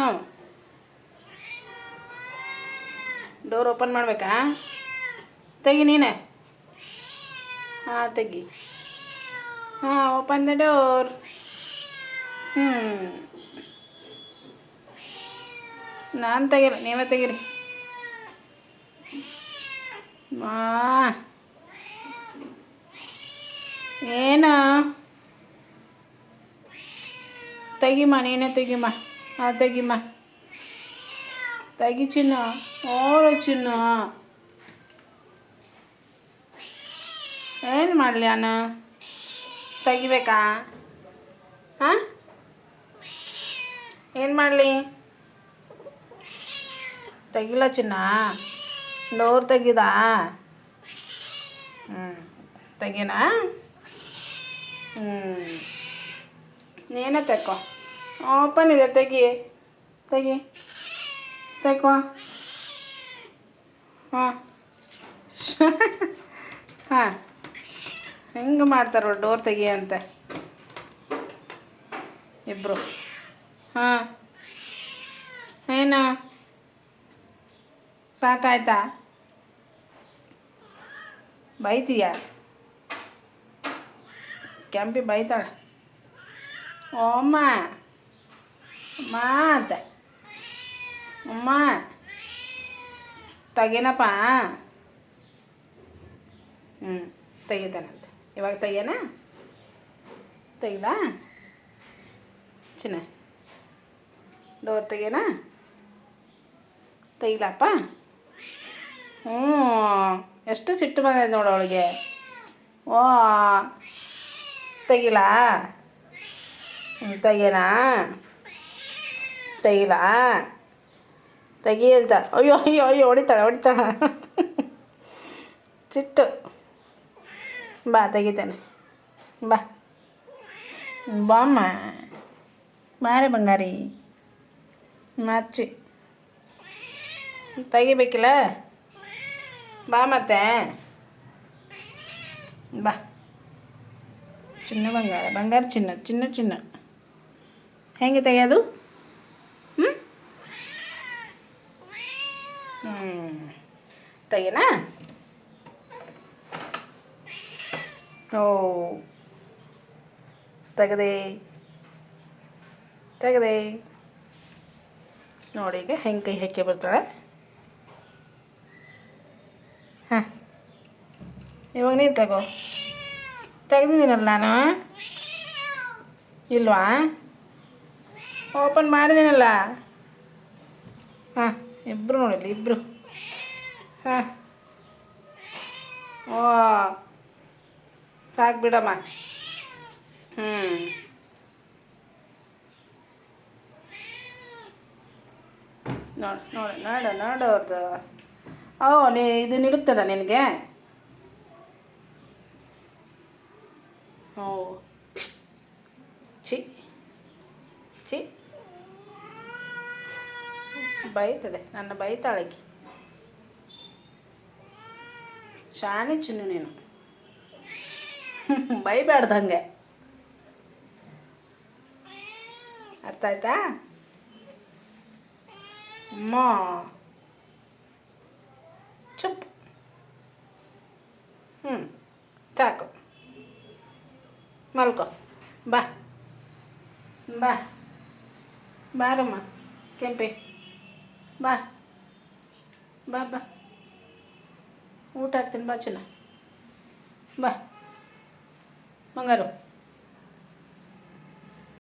ಏನು? Door open ಮಾಡಬೇಕಾ? ತೆಗಿ ನೀನೆ. ಹಾಂ, ತೆಗಿ. ಹಾಂ ಓಪನ್ ದ ಡೋರ್ ಹ್ಞೂ ನಾನು ತೆಗಿರಿ ನೀವೇ ತೆಗಿರಿ. ಮಾ. ಏನು? ತೆಗಿಮ್ಮ ನೀನೇ ತೆಗಿಮ್ಮ ಹಾಂ ತೆಗಿಮ್ಮ ತೆಗಿ ಚಿನ್ನ. ಓರ ಚಿನ್ನ. ಏನು ಮಾಡಲಿ ಅಣ್ಣ? ತೆಗಿಬೇಕಾ? ಹಾಂ ಏನು ಮಾಡಲಿ? ತೆಗಿಲ್ಲ ಚಿನ್ನ. ಡೋರ್ ತೆಗಿದಾ? ಹ್ಞೂ ತೆಗಿನಾ? ಹ್ಞೂ ನೀನೇ ತೆಕ್ಕೋ. ಓಪನ್ ಇದೆ ತೆಗಿ. ತೆಗಿ ತೆಗೋ ಹಾಂ. ಹಾಂ. ಹೆಂಗೆ ಮಾಡ್ತಾರೋ ಡೋರ್ ತೆಗಿ ಅಂತ ಇಬ್ಬರು ಹಾಂ. ಏನು? ಸಾಕಾಯ್ತಾ? ಬೈತೀಯ? ಕೆಂಪಿ ಬೈತಾಳೆ. ಓಮ್ಮ ಅಮ್ಮ ಅಂತ ಅಮ್ಮ. ತೆಗೀನಪ್ಪ. ಹ್ಞೂ ತೆಗಿತಾನಂತೆ ಇವಾಗ ತೆಗಿಯೋಣ ತೆಗಿಲಾ? ಚಿನ್ನ. ಡೋರ್ ತೆಗಿಯೋಣ ತೆಗಿಲಪ್ಪ? ಹ್ಞೂ, ಎಷ್ಟು ಸಿಟ್ಟು ಬಂದೈತೆ ನೋಡು ಅವಳಿಗೆ. ಓ, ತೆಗಿಲಾ? ತೆಗಿಯೋಣ ತೆಗಿಲಾ ತೆಗಿ ಅಂತ ಅಯ್ಯೋ ಅಯ್ಯೋ ಅಯ್ಯೋ ಹೊಡಿತಾಳೆ ಹೊಡಿತಾಳೆ ಸಿಟ್ಟು ಬಾ ತೆಗಿತೇನೆ ಬಾ ಬಾಮ್ಮ ಬಾರೆ ಬಂಗಾರಿ ಮಚ್ಚಿ ತೆಗಿಬೇಕಿಲ್ಲ ಬಾ ಮತ್ತೆ ಬಾ ಚಿನ್ನ ಬಂಗಾರ ಬಂಗಾರ ಚಿನ್ನ ಚಿನ್ನ ಚಿನ್ನ ಹೆಂಗೆ ತೆಗೆಯೋದು ಹ್ಞೂ ಹ್ಞೂ ತೆಗಿನಾ ಓ. ತೆಗದೆ. ತೆಗದೆ. ನೋಡಿ ಈಗ ಹೆಂಗೆ ಕೈ ಹಾಕಿ ಬರ್ತಾಳೆ. ಹಾಂ. ಇವಾಗ ನೀನು ತಗೋ. ತೆಗ್ದಿದ್ದೀನಲ್ಲ ನಾನು? ಇಲ್ವಾ? ಓಪನ್ ಮಾಡಿದ್ದೀನಲ್ಲ? ಹಾಂ. ಇಬ್ಬರು ನೋಡಿಲ್ಲ ಇಬ್ಬರು ಹಾಂ ಓ ಸಾಕು ಬಿಡಮ್ಮ ಹ್ಞೂ ನೋಡಿ ನೋಡಿ ನೋಡು ನೋಡು ಅವ್ರದ್ದು ಓ ನೀ ಇದು ನಿಲುಕ್ತದ ನಿನಗೆ ಓ ಛಿ ಛಿ ಬೈತದೆ, ನನ್ನ ಬೈತಾಳಕಿ. ಶಾನೆ ಚಿನ್ನು ನೀನು. ಬೈಬ್ಯಾಡ್ದಂಗೆ ಅರ್ಥ ಆಯ್ತಾ? ಅಮ್ಮ. ಚುಪ್. ಹ್ಞೂ ಸಾಕು. ಮಲ್ಕೋ. ಬಾ. ಬಾ. ಬಾರಮ್ಮ, ಕೆಂಪಿ. ಬಾ. ಬಾ ಬಾ. ಊಟ ಹಾಕ್ತೀನಿ. ಬಾ ಚಿನ್ನ ಬಾ. ಬಂಗಾರು.